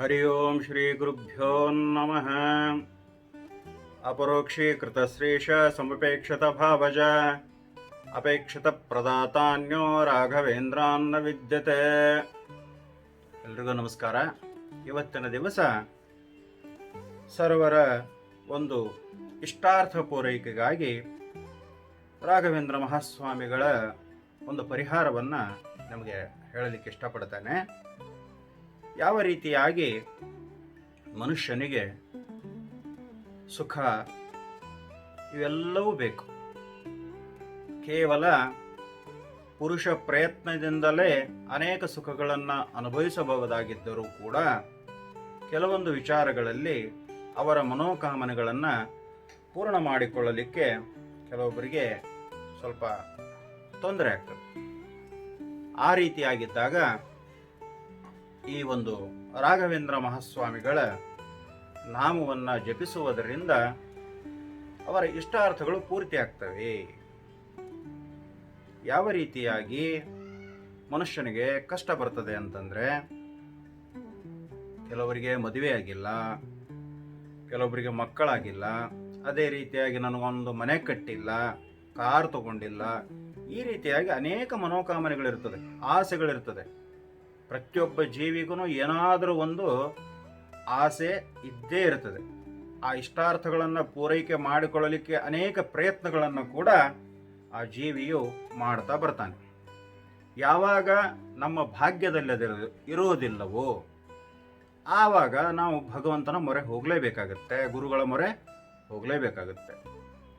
ಹರಿ ಓಂ ಶ್ರೀ ಗುರುಭ್ಯೋ ನಮಃ ಅಪರೋಕ್ಷೀಕೃತಶ್ರೀಶ ಸಮಪೇಕ್ಷತ ಭಾವಜ ಅಪೇಕ್ಷಿತ ಪ್ರದಾತಾನ್ಯೋ ರಾಘವೇಂದ್ರಾನ್ನ ವಿದ್ಯತೆ ಎಲ್ರಿಗೂ ನಮಸ್ಕಾರ. ಇವತ್ತಿನ ದಿವಸ ಸರ್ವರ ಒಂದು ಇಷ್ಟಾರ್ಥ ಪೂರೈಕೆಗಾಗಿ ರಾಘವೇಂದ್ರ ಮಹಾಸ್ವಾಮಿಗಳ ಒಂದು ಪರಿಹಾರವನ್ನು ನಮಗೆ ಹೇಳಲಿಕ್ಕೆ ಇಷ್ಟಪಡ್ತೇನೆ. ಯಾವ ರೀತಿಯಾಗಿ ಮನುಷ್ಯನಿಗೆ ಸುಖ, ಇವೆಲ್ಲವೂ ಬೇಕು. ಕೇವಲ ಪುರುಷ ಪ್ರಯತ್ನದಿಂದಲೇ ಅನೇಕ ಸುಖಗಳನ್ನು ಅನುಭವಿಸಬಹುದಾಗಿದ್ದರೂ ಕೂಡ ಕೆಲವೊಂದು ವಿಚಾರಗಳಲ್ಲಿ ಅವರ ಮನೋಕಾಮನೆಗಳನ್ನು ಪೂರ್ಣ ಮಾಡಿಕೊಳ್ಳಲಿಕ್ಕೆ ಕೆಲವೊಬ್ಬರಿಗೆ ಸ್ವಲ್ಪ ತೊಂದರೆ ಆಗ್ತದೆ. ಆ ರೀತಿಯಾಗಿದ್ದಾಗ ಈ ಒಂದು ರಾಘವೇಂದ್ರ ಮಹಾಸ್ವಾಮಿಗಳ ನಾಮವನ್ನು ಜಪಿಸುವುದರಿಂದ ಅವರ ಇಷ್ಟಾರ್ಥಗಳು ಪೂರ್ತಿ ಆಗ್ತವೆ. ಯಾವ ರೀತಿಯಾಗಿ ಮನುಷ್ಯನಿಗೆ ಕಷ್ಟ ಬರ್ತದೆ ಅಂತಂದರೆ, ಕೆಲವರಿಗೆ ಮದುವೆ ಆಗಿಲ್ಲ ಕೆಲವೊಬ್ಬರಿಗೆ ಮಕ್ಕಳಾಗಿಲ್ಲ, ಅದೇ ರೀತಿಯಾಗಿ ನನಗೊಂದು ಮನೆ ಕಟ್ಟಿಲ್ಲ, ಕಾರ್ ತಗೊಂಡಿಲ್ಲ, ಈ ರೀತಿಯಾಗಿ ಅನೇಕ ಮನೋಕಾಮನೆಗಳಿರ್ತದೆ, ಆಸೆಗಳಿರ್ತದೆ. ಪ್ರತಿಯೊಬ್ಬ ಜೀವಿಗೂ ಏನಾದರೂ ಒಂದು ಆಸೆ ಇದ್ದೇ ಇರ್ತದೆ. ಆ ಇಷ್ಟಾರ್ಥಗಳನ್ನು ಪೂರೈಕೆ ಮಾಡಿಕೊಳ್ಳಲಿಕ್ಕೆ ಅನೇಕ ಪ್ರಯತ್ನಗಳನ್ನು ಕೂಡ ಆ ಜೀವಿಯು ಮಾಡ್ತಾ ಬರ್ತಾನೆ. ಯಾವಾಗ ನಮ್ಮ ಭಾಗ್ಯದಲ್ಲಿ ಇರುವುದಿಲ್ಲವೋ, ಆವಾಗ ನಾವು ಭಗವಂತನ ಮೊರೆ ಹೋಗಲೇಬೇಕಾಗತ್ತೆ, ಗುರುಗಳ ಮೊರೆ ಹೋಗಲೇಬೇಕಾಗುತ್ತೆ.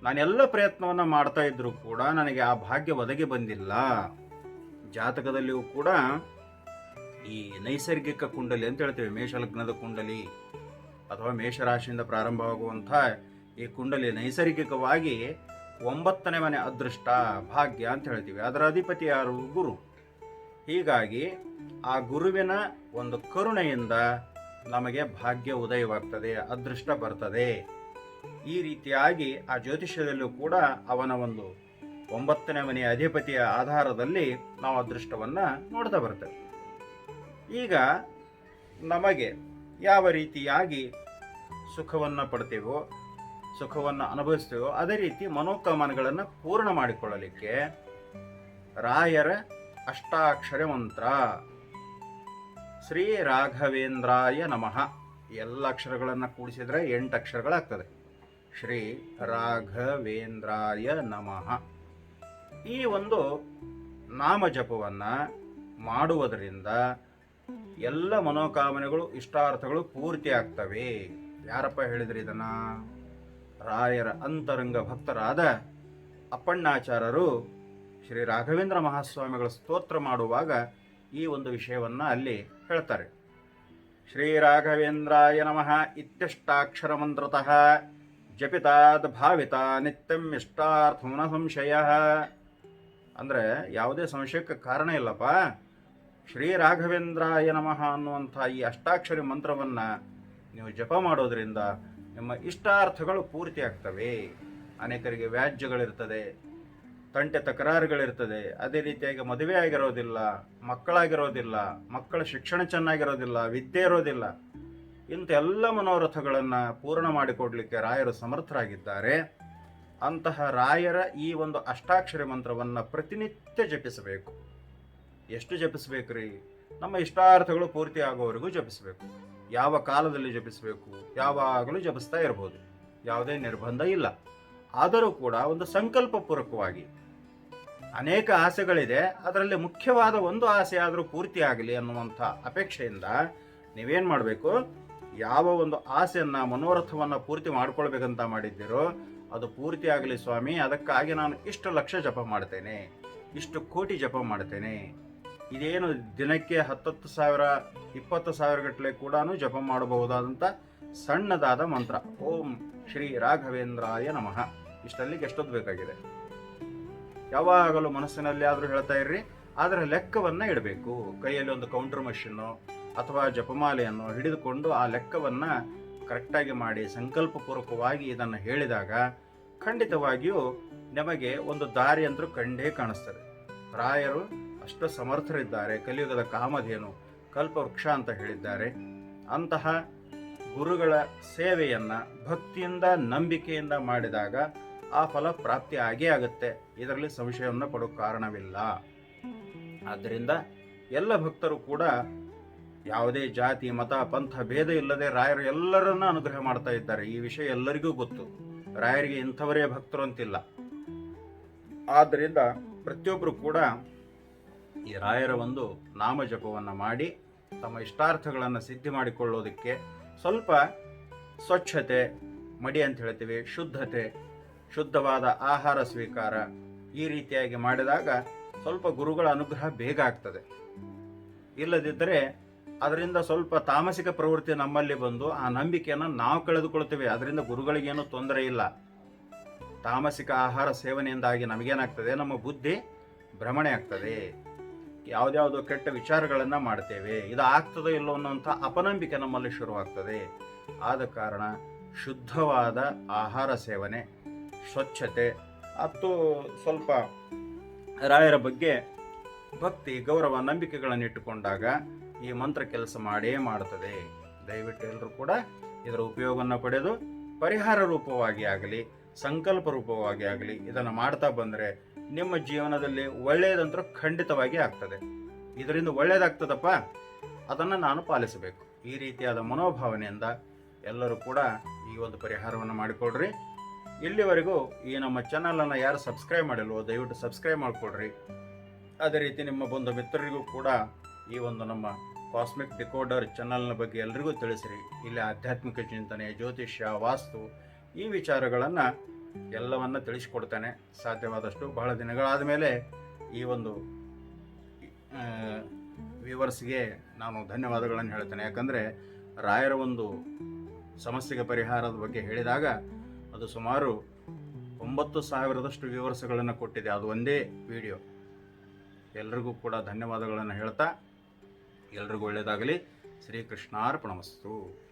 ನಾನೆಲ್ಲ ಪ್ರಯತ್ನವನ್ನು ಮಾಡ್ತಾ ಇದ್ದರೂ ಕೂಡ ನನಗೆ ಆ ಭಾಗ್ಯ ಒದಗಿ ಬಂದಿಲ್ಲ. ಜಾತಕದಲ್ಲಿಯೂ ಕೂಡ ಈ ನೈಸರ್ಗಿಕ ಕುಂಡಲಿ ಅಂತ ಹೇಳ್ತೇವೆ, ಮೇಷಲಗ್ನದ ಕುಂಡಲಿ ಅಥವಾ ಮೇಷರಾಶಿಯಿಂದ ಪ್ರಾರಂಭವಾಗುವಂಥ ಈ ಕುಂಡಲಿ ನೈಸರ್ಗಿಕವಾಗಿ ಒಂಬತ್ತನೇ ಮನೆ ಅದೃಷ್ಟ ಭಾಗ್ಯ ಅಂತ ಹೇಳ್ತೀವಿ. ಅದರ ಅಧಿಪತಿ ಯಾರು? ಗುರು. ಹೀಗಾಗಿ ಆ ಗುರುವಿನ ಒಂದು ಕರುಣೆಯಿಂದ ನಮಗೆ ಭಾಗ್ಯ ಉದಯವಾಗ್ತದೆ, ಅದೃಷ್ಟ ಬರ್ತದೆ. ಈ ರೀತಿಯಾಗಿ ಆ ಜ್ಯೋತಿಷ್ಯದಲ್ಲೂ ಕೂಡ ಅವನ ಒಂದು ಒಂಬತ್ತನೇ ಮನೆಯ ಅಧಿಪತಿಯ ಆಧಾರದಲ್ಲಿ ನಾವು ಅದೃಷ್ಟವನ್ನು ನೋಡ್ತಾ ಬರ್ತೇವೆ. ಈಗ ನಮಗೆ ಯಾವ ರೀತಿಯಾಗಿ ಸುಖವನ್ನು ಪಡ್ತೇವೋ, ಸುಖವನ್ನು ಅನುಭವಿಸ್ತೇವೋ, ಅದೇ ರೀತಿ ಮನೋಕಾಮನೆಗಳನ್ನು ಪೂರ್ಣ ಮಾಡಿಕೊಳ್ಳಲಿಕ್ಕೆ ರಾಯರ ಅಷ್ಟಾಕ್ಷರ ಮಂತ್ರ. ಶ್ರೀ ರಾಘವೇಂದ್ರಾಯ ನಮಃ. ಎಲ್ಲ ಅಕ್ಷರಗಳನ್ನು ಕೂಡಿಸಿದ್ರೆ ಎಂಟು ಅಕ್ಷರಗಳಾಗ್ತದೆ. ಶ್ರೀ ರಾಘವೇಂದ್ರಾಯ ನಮಃ. ಈ ಒಂದು ನಾಮ ಜಪವನ್ನು ಮಾಡುವುದರಿಂದ ಎಲ್ಲ ಮನೋಕಾಮನೆಗಳು, ಇಷ್ಟಾರ್ಥಗಳು ಪೂರ್ತಿ ಆಗ್ತವೆ. ಯಾರಪ್ಪ ಹೇಳಿದ್ರಿ ಇದನ್ನ? ರಾಯರ ಅಂತರಂಗ ಭಕ್ತರಾದ ಅಪ್ಪಣ್ಣಾಚಾರ್ಯರು ಶ್ರೀ ರಾಘವೇಂದ್ರ ಮಹಾಸ್ವಾಮಿಗಳ ಸ್ತೋತ್ರ ಮಾಡುವಾಗ ಈ ಒಂದು ವಿಷಯವನ್ನ ಅಲ್ಲಿ ಹೇಳ್ತಾರೆ. ಶ್ರೀ ರಾಘವೇಂದ್ರಾಯ ನಮಃ ಇತ್ಯಷ್ಟಾಕ್ಷರ ಮಂತ್ರತಃ ಜಪಿತಾದ್ ಭಾವಿತ ನಿತ್ಯಂ ಇಷ್ಟಾರ್ಥಮನ ಸಂಶಯ. ಅಂದರೆ ಯಾವುದೇ ಸಂಶಯಕ್ಕೆ ಕಾರಣ ಇಲ್ಲಪ್ಪ. ಶ್ರೀ ರಾಘವೇಂದ್ರಾಯ ನಮಃ ಅನ್ನುವಂಥ ಈ ಅಷ್ಟಾಕ್ಷರಿ ಮಂತ್ರವನ್ನು ನೀವು ಜಪ ಮಾಡೋದರಿಂದ ನಿಮ್ಮ ಇಷ್ಟಾರ್ಥಗಳು ಪೂರ್ತಿ ಆಗ್ತವೆ. ಅನೇಕರಿಗೆ ವ್ಯಾಜ್ಯಗಳಿರ್ತದೆ, ತಂಟೆ ತಕರಾರುಗಳಿರ್ತದೆ. ಅದೇ ರೀತಿಯಾಗಿ ಮದುವೆ ಆಗಿರೋದಿಲ್ಲ, ಮಕ್ಕಳಾಗಿರೋದಿಲ್ಲ, ಮಕ್ಕಳ ಶಿಕ್ಷಣ ಚೆನ್ನಾಗಿರೋದಿಲ್ಲ, ವಿದ್ಯೆ ಇರೋದಿಲ್ಲ. ಇಂಥ ಎಲ್ಲ ಮನೋರಥಗಳನ್ನು ಪೂರ್ಣ ಮಾಡಿಕೊಡಲಿಕ್ಕೆ ರಾಯರು ಸಮರ್ಥರಾಗಿದ್ದಾರೆ. ಅಂತಹ ರಾಯರ ಈ ಒಂದು ಅಷ್ಟಾಕ್ಷರಿ ಮಂತ್ರವನ್ನು ಪ್ರತಿನಿತ್ಯ ಜಪಿಸಬೇಕು. ಎಷ್ಟು ಜಪಿಸ್ಬೇಕ್ರಿ ನಮ್ಮ ಇಷ್ಟಾರ್ಥಗಳು ಪೂರ್ತಿ ಆಗೋವರೆಗೂ ಜಪಿಸಬೇಕು. ಯಾವ ಕಾಲದಲ್ಲಿ ಜಪಿಸಬೇಕು? ಯಾವಾಗಲೂ ಜಪಿಸ್ತಾ ಇರಬಹುದು ಯಾವುದೇ ನಿರ್ಬಂಧ ಇಲ್ಲ. ಆದರೂ ಕೂಡ ಒಂದು ಸಂಕಲ್ಪ ಪೂರ್ವಕವಾಗಿ ಅನೇಕ ಆಸೆಗಳಿದೆ. ಅದರಲ್ಲಿ ಮುಖ್ಯವಾದ ಒಂದು ಆಸೆ ಆದರೂ ಪೂರ್ತಿ ಆಗಲಿ ಅನ್ನುವಂಥ ಅಪೇಕ್ಷೆಯಿಂದ ನೀವೇನು ಮಾಡಬೇಕು? ಯಾವ ಒಂದು ಆಸೆಯನ್ನು, ಮನೋರಥವನ್ನು ಪೂರ್ತಿ ಮಾಡ್ಕೊಳ್ಬೇಕಂತ ಮಾಡಿದ್ದೀರೋ, ಅದು ಪೂರ್ತಿ ಆಗಲಿ ಸ್ವಾಮಿ. ಅದಕ್ಕಾಗಿ ನಾನು ಇಷ್ಟು ಲಕ್ಷ ಜಪ ಮಾಡ್ತೇನೆ. ಇಷ್ಟು ಕೋಟಿ ಜಪ ಮಾಡ್ತೇನೆ. ಇದೇನು ದಿನಕ್ಕೆ ಹತ್ತತ್ತು ಸಾವಿರ, ಇಪ್ಪತ್ತು ಸಾವಿರ ಗಟ್ಟಲೆ ಕೂಡ ಜಪ ಮಾಡಬಹುದಾದಂಥ ಸಣ್ಣದಾದ ಮಂತ್ರ. ಓಂ ಶ್ರೀ ರಾಘವೇಂದ್ರಾಯ ನಮಃ. ಇಷ್ಟಲ್ಲಿ ಎಷ್ಟೊತ್ತು ಬೇಕಾಗಿದೆ? ಯಾವಾಗಲೂ ಮನಸ್ಸಿನಲ್ಲಿ ಆದರೂ ಹೇಳ್ತಾ ಇರ್ರಿ. ಅದರ ಲೆಕ್ಕವನ್ನು ಇಡಬೇಕು. ಕೈಯಲ್ಲಿ ಒಂದು ಕೌಂಟರ್ ಮಷಿನ್ನು ಅಥವಾ ಜಪಮಾಲೆಯನ್ನು ಹಿಡಿದುಕೊಂಡು ಆ ಲೆಕ್ಕವನ್ನು ಕರೆಕ್ಟಾಗಿ ಮಾಡಿ, ಸಂಕಲ್ಪಪೂರ್ವಕವಾಗಿ ಇದನ್ನು ಹೇಳಿದಾಗ ಖಂಡಿತವಾಗಿಯೂ ನಮಗೆ ಒಂದು ದಾರಿ ಅಂತೂ ಕಂಡೇ ಕಾಣಿಸ್ತದೆ. ರಾಯರು ಅಷ್ಟು ಸಮರ್ಥರಿದ್ದಾರೆ ಕಲಿಯುಗದ ಕಾಮಧೇನು ಕಲ್ಪವೃಕ್ಷ ಅಂತ ಹೇಳಿದ್ದಾರೆ. ಅಂತಹ ಗುರುಗಳ ಸೇವೆಯನ್ನು ಭಕ್ತಿಯಿಂದ, ನಂಬಿಕೆಯಿಂದ ಮಾಡಿದಾಗ ಆ ಫಲ ಪ್ರಾಪ್ತಿ ಆಗೇ ಆಗುತ್ತೆ. ಇದರಲ್ಲಿ ಸಂಶಯವನ್ನು ಪಡೋ ಕಾರಣವಿಲ್ಲ. ಆದ್ದರಿಂದ ಎಲ್ಲ ಭಕ್ತರು ಕೂಡ ಯಾವುದೇ ಜಾತಿ, ಮತ, ಪಂಥ, ಭೇದ ಇಲ್ಲದೆ ರಾಯರು ಎಲ್ಲರನ್ನ ಅನುಗ್ರಹ ಮಾಡ್ತಾ ಇದ್ದಾರೆ. ಈ ವಿಷಯ ಎಲ್ಲರಿಗೂ ಗೊತ್ತು. ರಾಯರಿಗೆ ಇಂಥವರೇ ಭಕ್ತರು ಅಂತಿಲ್ಲ. ಆದ್ದರಿಂದ ಪ್ರತಿಯೊಬ್ಬರು ಕೂಡ ಈ ರಾಯರ ಒಂದು ನಾಮ ಜಪವನ್ನು ಮಾಡಿ ತಮ್ಮ ಇಷ್ಟಾರ್ಥಗಳನ್ನು ಸಿದ್ಧಿ ಮಾಡಿಕೊಳ್ಳೋದಕ್ಕೆ ಸ್ವಲ್ಪ ಸ್ವಚ್ಛತೆ, ಮಡಿ ಅಂತ ಹೇಳ್ತೀವಿ, ಶುದ್ಧತೆ, ಶುದ್ಧವಾದ ಆಹಾರ ಸ್ವೀಕಾರ ಈ ರೀತಿಯಾಗಿ ಮಾಡಿದಾಗ ಸ್ವಲ್ಪ ಗುರುಗಳ ಅನುಗ್ರಹ ಬೇಗ ಆಗ್ತದೆ. ಇಲ್ಲದಿದ್ದರೆ ಅದರಿಂದ ಸ್ವಲ್ಪ ತಾಮಸಿಕ ಪ್ರವೃತ್ತಿ ನಮ್ಮಲ್ಲಿ ಬಂದು ಆ ನಂಬಿಕೆಯನ್ನು ನಾವು ಕಳೆದುಕೊಳ್ತೇವೆ. ಅದರಿಂದ ಗುರುಗಳಿಗೇನು ತೊಂದರೆ ಇಲ್ಲ. ತಾಮಸಿಕ ಆಹಾರ ಸೇವನೆಯಿಂದಾಗಿ ನಮಗೇನಾಗ್ತದೆ? ನಮ್ಮ ಬುದ್ಧಿ ಭ್ರಮಣೆ ಆಗ್ತದೆ. ಯಾವುದ್ಯಾವುದೋ ಕೆಟ್ಟ ವಿಚಾರಗಳನ್ನು ಮಾಡ್ತೇವೆ. ಇದು ಆಗ್ತದೋ ಇಲ್ಲೋ ಅನ್ನೋಂಥ ಅಪನಂಬಿಕೆ ನಮ್ಮಲ್ಲಿ ಶುರುವಾಗ್ತದೆ. ಆದ ಕಾರಣ ಶುದ್ಧವಾದ ಆಹಾರ ಸೇವನೆ, ಸ್ವಚ್ಛತೆ, ಮತ್ತು ಸ್ವಲ್ಪ ರಾಯರ ಬಗ್ಗೆ ಭಕ್ತಿ, ಗೌರವ, ನಂಬಿಕೆಗಳನ್ನು ಇಟ್ಟುಕೊಂಡಾಗ ಈ ಮಂತ್ರ ಕೆಲಸ ಮಾಡೇ ಮಾಡುತ್ತದೆ ದಯವಿಟ್ಟು ಎಲ್ಲರೂ ಕೂಡ ಇದರ ಉಪಯೋಗವನ್ನು ಪಡೆದು ಪರಿಹಾರ ರೂಪವಾಗಿ ಆಗಲಿ, ಸಂಕಲ್ಪ ರೂಪವಾಗಿ ಆಗಲಿ ಇದನ್ನು ಮಾಡ್ತಾ ಬಂದರೆ ನಿಮ್ಮ ಜೀವನದಲ್ಲಿ ಒಳ್ಳೆಯದಂತರ ಖಂಡಿತವಾಗಿ ಆಗ್ತದೆ. ಇದರಿಂದ ಒಳ್ಳೆಯದಾಗ್ತದಪ್ಪ ಅದನ್ನು ನಾನು ಪಾಲಿಸಬೇಕು. ಈ ರೀತಿಯಾದ ಮನೋಭಾವನೆಯಿಂದ ಎಲ್ಲರೂ ಕೂಡ ಈ ಒಂದು ಪರಿಹಾರವನ್ನು ಮಾಡಿಕೊಡ್ರಿ. ಇಲ್ಲಿವರೆಗೂ ಈ ನಮ್ಮ ಚಾನಲನ್ನು ಯಾರು ಸಬ್ಸ್ಕ್ರೈಬ್ ಮಾಡಿಲ್ವೋ, ದಯವಿಟ್ಟು ಸಬ್ಸ್ಕ್ರೈಬ್ ಮಾಡಿಕೊಡ್ರಿ. ಅದೇ ರೀತಿ ನಿಮ್ಮ ಬಂಧು ಮಿತ್ರರಿಗೂ ಕೂಡ ಈ ಒಂದು ನಮ್ಮ ಕಾಸ್ಮಿಕ್ ಡಿಕೋಡರ್ ಚಾನಲ್ನ ಬಗ್ಗೆ ಎಲ್ರಿಗೂ ತಿಳಿಸಿರಿ. ಇಲ್ಲಿ ಆಧ್ಯಾತ್ಮಿಕ ಚಿಂತನೆ, ಜ್ಯೋತಿಷ್ಯ, ವಾಸ್ತು ಈ ವಿಚಾರಗಳನ್ನು ಎಲ್ಲವನ್ನ ತಿಳಿಸಿಕೊಡ್ತೇನೆ ಸಾಧ್ಯವಾದಷ್ಟು. ಬಹಳ ದಿನಗಳಾದ ಮೇಲೆ ಈ ಒಂದು ವ್ಯೂವರ್ಸ್ಗೆ ನಾನು ಧನ್ಯವಾದಗಳನ್ನು ಹೇಳ್ತೇನೆ. ಯಾಕಂದರೆ ರಾಯರ ಒಂದು ಸಮಸ್ಯೆಗೆ ಪರಿಹಾರದ ಬಗ್ಗೆ ಹೇಳಿದಾಗ ಅದು ಸುಮಾರು ಒಂಬತ್ತು ಸಾವಿರದಷ್ಟು ವ್ಯೂವರ್ಸ್ಗಳನ್ನು ಕೊಟ್ಟಿದೆ. ಅದು ಒಂದೇ ವಿಡಿಯೋ. ಎಲ್ರಿಗೂ ಕೂಡ ಧನ್ಯವಾದಗಳನ್ನು ಹೇಳ್ತಾ ಎಲ್ರಿಗೂ ಒಳ್ಳೆಯದಾಗಲಿ ಶ್ರೀಕೃಷ್ಣಾರ್ಪಣಮಸ್ತು.